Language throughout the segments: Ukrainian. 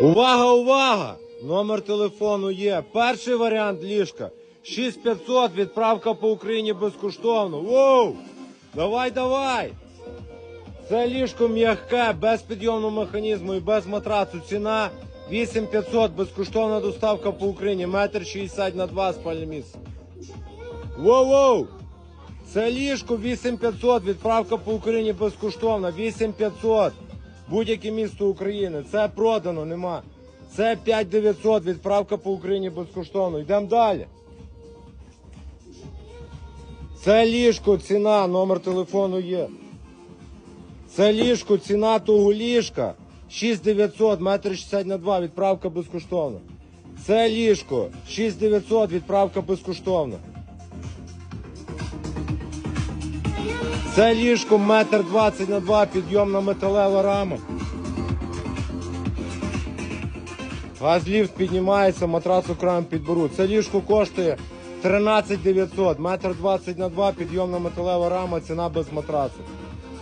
Увага, увага! Номер телефону є. Перший варіант ліжка. 6500, відправка по Україні безкоштовно. Воу! Давай, давай! Це ліжко м'яке, без підйомного механізму і без матрацу. Ціна 8500, безкоштовна доставка по Україні. Метр 60 на 2 спальне місце. Воу-воу! Це ліжко 8500, відправка по Україні безкоштовна. 8500. Будь-яке місто України. Це продано, нема. Це 5900, відправка по Україні безкоштовно. Йдемо далі. Це ліжко, ціна, номер телефону є. Це ліжко, ціна того ліжка 6900, метр 60 на 2, відправка безкоштовна. Це ліжко 6900, відправка безкоштовна. Це ліжко метр 20 на 2, підйомна металева рама. Газліфт піднімається, матрас окремо підберу. Це ліжко коштує 13 900, метр 20 на 2, підйомна металева рама, ціна без матрасу.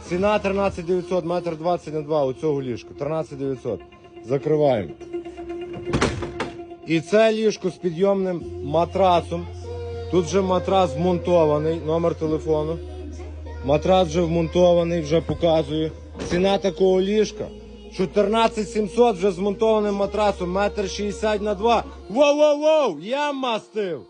Ціна 13 900, метр 20 на 2 у цього ліжка. 13 900. Закриваємо. І це ліжко з підйомним матрасом. Тут вже матрас вмонтований, номер телефону. Матрас вже вмонтований, вже показую. Ціна такого ліжка 14 700 вже з монтованим матрасом, метр 60 на 2. Воу-воу-воу, я мастив.